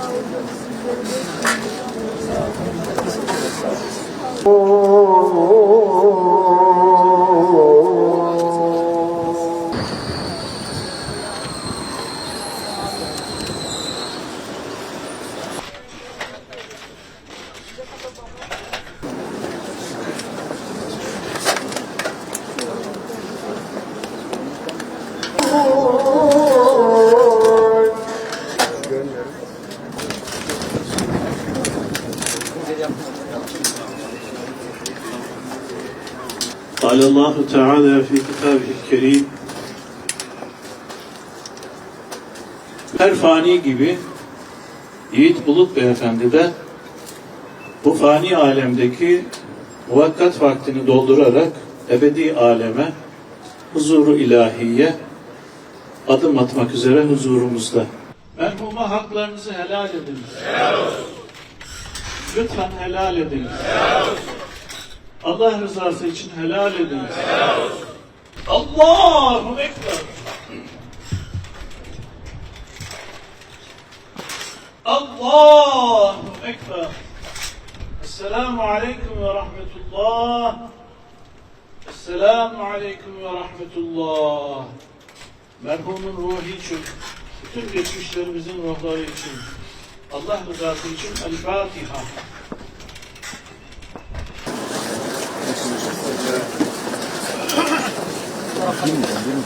Oh, oh, oh, oh. قال الله تعالى في كتابه الكريم Her fani gibi Yiğit Bulut Beyefendi de bu fani alemdeki muvakkat vaktini doldurarak ebedi aleme, huzuru ilahiye adım atmak üzere huzurumuzda. Merhuma haklarınızı helal ediniz. Lütfen helal ediniz. Allah rızası için helal ediniz. Allahu Ekber. Allahu Ekber. Esselamu Aleyküm ve Rahmetullah. Esselamu Aleyküm ve Rahmetullah. Merhumun ruhu için, bütün geçmişlerimizin ruhları için, Allah rızası için El Fatiha. Bilmiyorum,